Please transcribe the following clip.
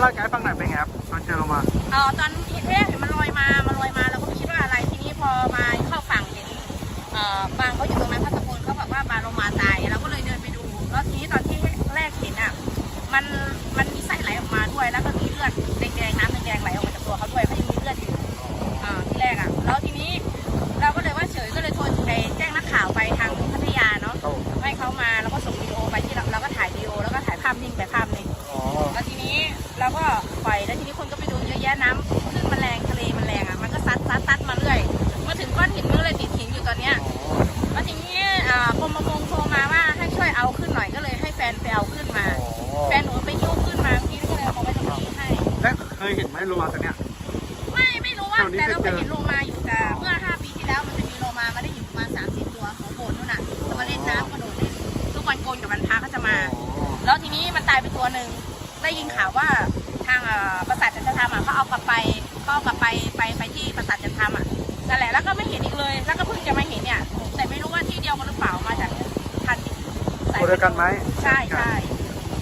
เล่าให้ฟังหนเป็นไงครับตอนเจอลงมาเออตอนเห็นแรกเห็นมันลอยมา มันลอยมาเราก็ไม่คิดว่าอะไร ทีนี้พอมาเข้าฝั่งเห็นเอ่อบางเขาอยู่ตรงนั้นเขาตะโกนเขาบอกว่าปลาโลมาตาย เราก็เลยเดินไปดู แล้วทีนี้ตอนที่แรกเห็นอะ มัน มันมีไส้ไหลออกมาด้วย แล้วก็มีเลือดแดงๆน้ำแดงๆไหลออกมา โลมาตัวเนี้ย ไม่ไม่รู้ว่าแถวนี้แต่เราเคเคยยเจอ เห็นโลมาอยู่แต่เมื่อ 5 ปีที่แล้วมันจะมีโลมามาได้อยู่ประมาณ3 4ตัวของโบนนู่นน่ะจะมาเล่นน้ำกระโดดเล่นทุกวันโกนกับวันพระเขาจะมาแล้วทีนี้มันตายไปตัวหนึ่งได้ยินข่าวว่าทางเอ่อประสาทจันทธรรมอะเขาเอากลับไปเขาเอากลับไปไปไปที่ประสาทจันทธรรมอะนั่นแหละแล้วก็ไม่เห็นอีกเลย แล้วก็เพิ่งจะมาเห็นเนี่ย แต่ไม่รู้ว่าที่เดียวกันหรือเปล่ามาจากทันตัวเดียวกันไหม ใช่ใช่อ